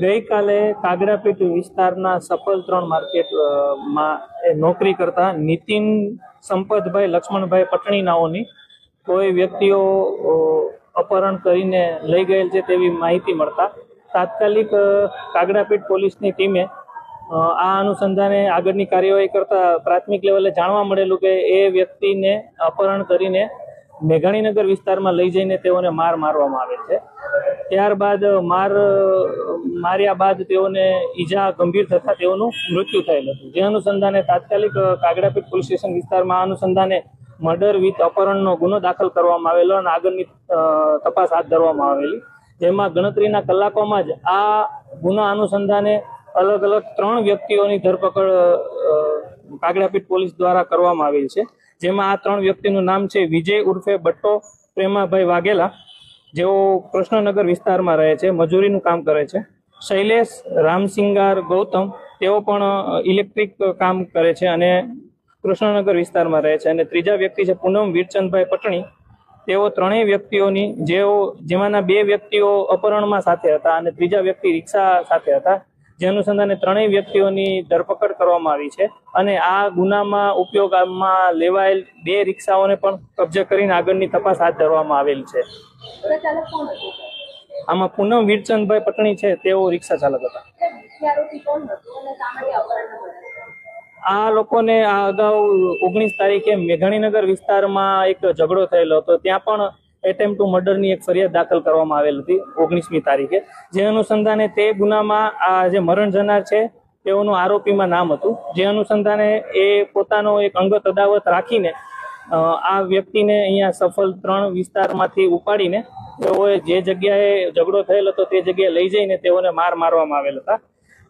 ગઈકાલે કાગડાપીઠ વિસ્તારના સફળ ત્રણ માર્કેટમાં એ નોકરી કરતા નીતિન સંપતભાઈ, લક્ષ્મણભાઈ પટણી નાઓની કોઈ વ્યક્તિઓ અપહરણ કરીને લઈ ગયેલ છે તેવી માહિતી મળતા તાત્કાલિક કાગડાપીટ પોલીસની ટીમે આ અનુસંધાને આગળની કાર્યવાહી કરતા પ્રાથમિક લેવલે જાણવા મળેલું કે એ વ્યક્તિને અપહરણ કરીને મેઘાણીનગર વિસ્તારમાં લઈ જઈને તેઓને માર મારવામાં આવેલ છે. ત્યારબાદ માર, માર્યા બાદ તેઓને ઈજા ગંભીર થતા તેઓનું મૃત્યુ થયેલ હતું. જે અનુસંધાને તાત્કાલિક કાગડાપીઠ પોલીસ સ્ટેશન વિસ્તારમાં અનુસંધાને મર્ડર વિથ અપહરણનો ગુનો દાખલ કરવામાં આવેલો અને આગળની તપાસ હાથ ધરવામાં આવેલી. જેમાં ગણતરીના કલાકોમાં જ આ ગુના અનુસંધાને અલગ અલગ ત્રણ વ્યક્તિઓની ધરપકડ કાગડાપીઠ પોલીસ દ્વારા કરવામાં આવેલ છે. જેમાં આ ત્રણ વ્યક્તિનું નામ છે વિજય ઉર્ફે બટ્ટો પ્રેમાભાઈ વાઘેલા જેઓ કૃષ્ણનગર વિસ્તારમાં રહે છે, મજૂરીનું કામ કરે છે. શૈલેષ રામસિંગાર ગૌતમ, તેઓ પણ ઇલેક્ટ્રિક કામ કરે છે અને કૃષ્ણનગર વિસ્તારમાં રહે છે. અને ત્રીજા વ્યક્તિ છે પૂનમ વીરચંદભાઈ પટણી. તેઓ ત્રણેય વ્યક્તિઓની જેઓ, જેમાંના બે વ્યક્તિઓ અપહરણમાં સાથે હતા અને ત્રીજા વ્યક્તિ રિક્ષા સાથે હતા. જે અનુસંધાને ત્રણેય વ્યક્તિઓની ધરપકડ કરવામાં આવી છે અને આ ગુનામાં ઉપયોગમાં લેવાયેલ બે રિક્ષાઓને પણ કબજે કરીને આગળની તપાસ હાથ ધરવામાં આવેલ છે. આમાં પૂનમ વીરચંદભાઈ પટણી છે, તેઓ રિક્ષા ચાલક હતા. આ લોકોને આ અગાઉ ઓગણીસ તારીખે મેઘાણીનગર વિસ્તારમાં એક ઝઘડો થયેલો હતો. ત્યાં પણ એટેમ્પ ટુ મર્ડરની એક ફરિયાદ દાખલ કરવામાં આવેલ હતી ઓગણીસમી તારીખે. જે અનુસંધાને તે ગુનામાં આ જે મરણ જનાર છે, તેઓનું આરોપીમાં નામ હતું. જે અનુસંધાને એ પોતાનો એક અંગત અદાવત રાખીને આ વ્યક્તિને અહીંયા સફળ ત્રણ વિસ્તારમાંથી ઉપાડીને તેઓએ જે જગ્યાએ ઝઘડો થયેલ હતો તે જગ્યાએ લઈ જઈને તેઓને માર મારવામાં આવેલ હતા.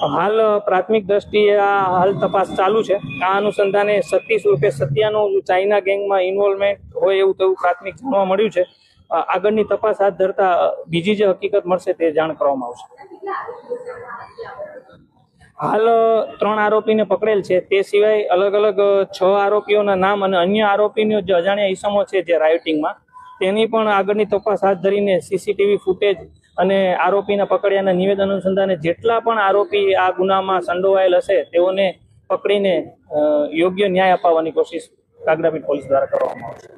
હાલ પ્રાથમિક દ્રષ્ટિએ આ હાલ તપાસ ચાલુ છે. આ અનુસંધાને સતીશ રૂપે સત્યાનું ચાઇના ગેંગમાં ઇન્વોલ્વમેન્ટ હોય એવું તેવું પ્રાથમિક જાણવા મળ્યું છે. આગળની તપાસ હાથ ધરતા બીજી જે હકીકત મળશે તે જાણ કરવામાં આવશે. હાલ ત્રણ આરોપીને પકડેલ છે. તે સિવાય અલગ અલગ છ આરોપીઓના નામ અને અન્ય આરોપીનો જે અજાણ્યા ઈસમો છે જે રાયોટિંગમાં તેની પણ આગળની તપાસ હાથ ધરીને સીસીટીવી ફૂટેજ અને આરોપીના પકડ્યાના નિવેદન અનુસંધાને જેટલા પણ આરોપી આ ગુનામાં સંડોવાયેલ હશે, તેઓને પકડીને યોગ્ય ન્યાય અપાવવાની કોશિશ કાગડાપીઠ પોલીસ દ્વારા કરવામાં આવશે.